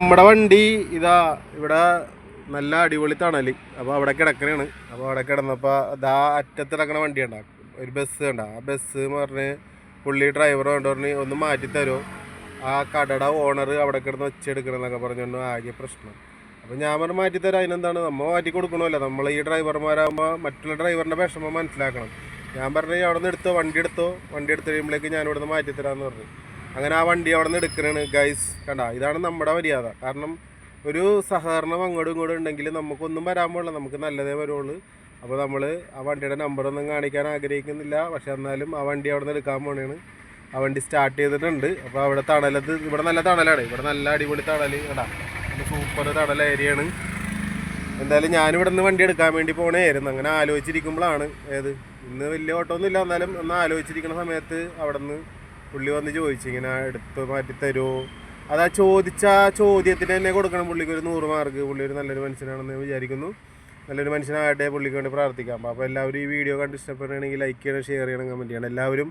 നമ്മുടെ വണ്ടി ഇതാ ഇവിടെ നല്ല അടിപൊളി തണൽ. അപ്പോൾ അവിടെ കിടക്കണാണ് അപ്പോൾ അവിടെ കിടന്നപ്പോൾ ഇതാ അറ്റത്ത് കിടക്കണ വണ്ടി ഉണ്ടാ ഒരു ബസ് ഉണ്ടാ. ആ ബസ് എന്ന് പറഞ്ഞ് പുള്ളി ഡ്രൈവർ കൊണ്ട് പറഞ്ഞ് ഒന്ന് മാറ്റി തരുമോ ആ കടയുടെ ഓണർ അവിടെ കിടന്ന് ഒച്ചെടുക്കണം എന്നൊക്കെ പറഞ്ഞുകൊണ്ട് ആകെ പ്രശ്നം. അപ്പോൾ ഞാൻ പറഞ്ഞ് മാറ്റി തരാം. അതിനെന്താണ്? നമ്മൾ മാറ്റി കൊടുക്കണമല്ലോ. നമ്മൾ ഈ ഡ്രൈവർമാരാകുമ്പോൾ മറ്റുള്ള ഡ്രൈവറിന്റെ വിഷമം മനസ്സിലാക്കണം. ഞാൻ പറഞ്ഞു അവിടെ നിന്ന് എടുത്തോ? വണ്ടി എടുത്തോ? വണ്ടി എടുത്ത് കഴിയുമ്പോഴേക്ക് ഞാൻ ഇവിടെ നിന്ന് മാറ്റി തരാമെന്ന് പറഞ്ഞു. അങ്ങനെ ആ വണ്ടി അവിടെ നിന്ന് എടുക്കണാണ് ഗൈസ് കണ്ട ഇതാണ് നമ്മുടെ മര്യാദ. കാരണം ഒരു സഹകരണം അങ്ങോട്ടും ഇങ്ങോട്ടും ഉണ്ടെങ്കിൽ നമുക്കൊന്നും വരാൻ പാടില്ല. നമുക്ക് നല്ലതേ വരുള്ളൂ. അപ്പോൾ നമ്മൾ ആ വണ്ടിയുടെ നമ്പറൊന്നും കാണിക്കാൻ ആഗ്രഹിക്കുന്നില്ല. പക്ഷെ എന്നാലും ആ വണ്ടി അവിടെ നിന്ന് എടുക്കാൻ പോകണേണ് ആ വണ്ടി സ്റ്റാർട്ട് ചെയ്തിട്ടുണ്ട്. അപ്പോൾ അവിടെ തണലത്ത് ഇവിടെ നല്ല തണലാണ്. ഇവിടെ നല്ല അടിപൊളി തണൽ കേടാ സൂപ്പർ തണൽ ഏരിയയാണ്. എന്തായാലും ഞാനിവിടെ നിന്ന് വണ്ടി എടുക്കാൻ വേണ്ടി പോകണേയായിരുന്നു അങ്ങനെ ആലോചിച്ചിരിക്കുമ്പോഴാണ്. ഏത്? ഇന്ന് വലിയ ഓട്ടമൊന്നുമില്ല. എന്നാലും ഒന്ന് ആലോചിച്ചിരിക്കുന്ന സമയത്ത് അവിടെ നിന്ന് പുള്ളി വന്ന് ചോദിച്ചു ഇങ്ങനെ എടുത്ത് മാറ്റി തരുമോ അത് ആ ചോദിച്ച ചോദ്യത്തിന് തന്നെ കൊടുക്കണം പുള്ളിക്ക് ഒരു നൂറ് മാർക്ക്. പുള്ളി ഒരു നല്ലൊരു മനുഷ്യനാണെന്ന് വിചാരിക്കുന്നു. നല്ലൊരു മനുഷ്യനാകട്ടെ പുള്ളിക്ക് വേണ്ടി പ്രാർത്ഥിക്കാം. അപ്പോൾ എല്ലാവരും ഈ വീഡിയോ കണ്ട് ഇഷ്ടപ്പെടുകയാണെങ്കിൽ ലൈക്ക് ചെയ്യണം ഷെയർ ചെയ്യണം കമന്റ് ചെയ്യണം. എല്ലാവരും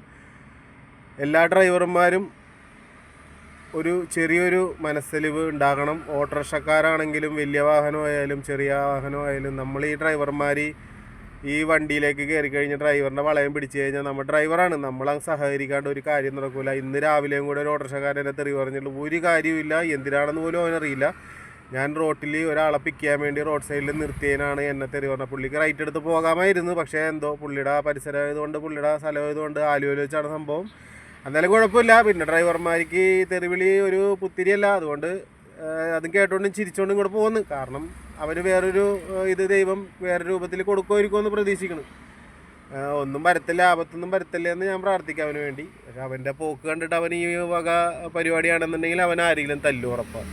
എല്ലാ ഡ്രൈവർമാരും ഒരു ചെറിയൊരു മനസ്സലിവ് ഉണ്ടാകണം. ഓട്ടോറിക്ഷക്കാരാണെങ്കിലും വലിയ വാഹനമായാലും ചെറിയ വാഹനമായാലും നമ്മൾ ഈ ഡ്രൈവർമാർ ഈ വണ്ടിയിലേക്ക് കയറി കഴിഞ്ഞ ഡ്രൈവറിന്റെ വളയം പിടിച്ചു കഴിഞ്ഞാൽ നമ്മൾ ഡ്രൈവറാണ് നമ്മൾ സഹകരിക്കാണ്ട് ഒരു കാര്യം നടക്കില്ല ഇന്ന് രാവിലെയും കൂടെ ഒരു ഓട്ടോറിക്ഷക്കാരനെ തെറി പറഞ്ഞിട്ടുള്ളൂ ഒരു കാര്യമില്ല എന്തിനാണെന്ന് പോലും അവനറിയില്ല. ഞാൻ റോട്ടിൽ ഒരാളെ പിക്ക് ചെയ്യാൻ വേണ്ടി റോഡ് സൈഡിൽ നിർത്തിയതിനാണ് എന്നെ തെറി പറഞ്ഞത്. പുള്ളിക്ക് റൈറ്റ് എടുത്ത് പോകാമായിരുന്നു. പക്ഷേ എന്തോ പുള്ളിയുടെ പരിസരം ആയതുകൊണ്ട് പുള്ളിയുടെ സ്ഥലം ആയതുകൊണ്ട് ആലുവയിൽ സംഭവം. എന്നാലും കുഴപ്പമില്ല. പിന്നെ ഡ്രൈവർമാർക്ക് തെറിവിളി ഒരു പുത്തിരിയല്ല. അതുകൊണ്ട് അതും കേട്ടോണ്ടും ചിരിച്ചോണ്ടും ഇങ്ങോട്ട് പോകുന്നു കാരണം അവർ വേറൊരു ഇത് ദൈവം വേറെ രൂപത്തിൽ കൊടുക്കുമായിരിക്കുമെന്ന് പ്രതീക്ഷിക്കണം. ഒന്നും വരത്തില്ല ആപത്തൊന്നും വരത്തില്ല എന്ന് ഞാൻ പ്രാർത്ഥിക്കാം അവന് വേണ്ടി. പക്ഷെ അവന്റെ പോക്ക് കണ്ടിട്ട് അവൻ ഈ വക പരിപാടിയാണെന്നുണ്ടെങ്കിൽ അവൻ ആരെങ്കിലും തല്ലു ഉറപ്പാണ്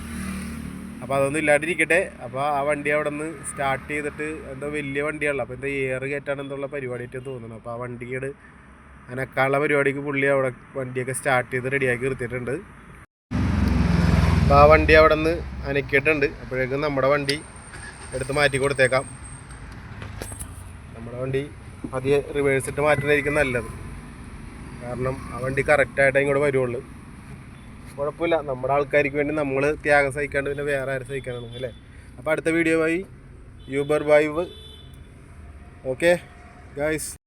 അപ്പോൾ അതൊന്നും ഇല്ലാണ്ടിരിക്കട്ടെ. അപ്പോൾ ആ വണ്ടി അവിടെ നിന്ന് സ്റ്റാർട്ട് ചെയ്തിട്ട് എന്തോ വലിയ വണ്ടിയാണല്ലോ. അപ്പോൾ എന്തോ എയർ കയറ്റാണെന്നുള്ള പരിപാടിയായിട്ട് തോന്നുന്നു. അപ്പോൾ ആ വണ്ടിയുടെ അനക്കാനുള്ള പരിപാടിക്ക് പുള്ളി അവിടെ വണ്ടിയൊക്കെ സ്റ്റാർട്ട് ചെയ്ത് റെഡിയാക്കി നിർത്തിയിട്ടുണ്ട്. അപ്പോൾ ആ വണ്ടി അവിടെ നിന്ന് അനക്കിയിട്ടുണ്ട്. അപ്പോഴേക്കും നമ്മുടെ വണ്ടി എടുത്ത് മാറ്റി കൊടുത്തേക്കാം. നമ്മുടെ വണ്ടി അധികം റിവേഴ്സ് ഇട്ട് മാറ്റുന്നതായിരിക്കും നല്ലത്. കാരണം ആ വണ്ടി കറക്റ്റായിട്ടേ ഇങ്ങോട്ട് വരുള്ളൂ കുഴപ്പമില്ല. നമ്മുടെ ആൾക്കാർക്ക് വേണ്ടി നമ്മൾ ത്യാഗം സഹിക്കാണ്ട് പിന്നെ വേറെ ആരും സഹിക്കാനാണ് അല്ലേ? അപ്പോൾ അടുത്ത വീഡിയോ ആയി യൂബർ ബൈവ് ഓക്കെ ഗായ്സ്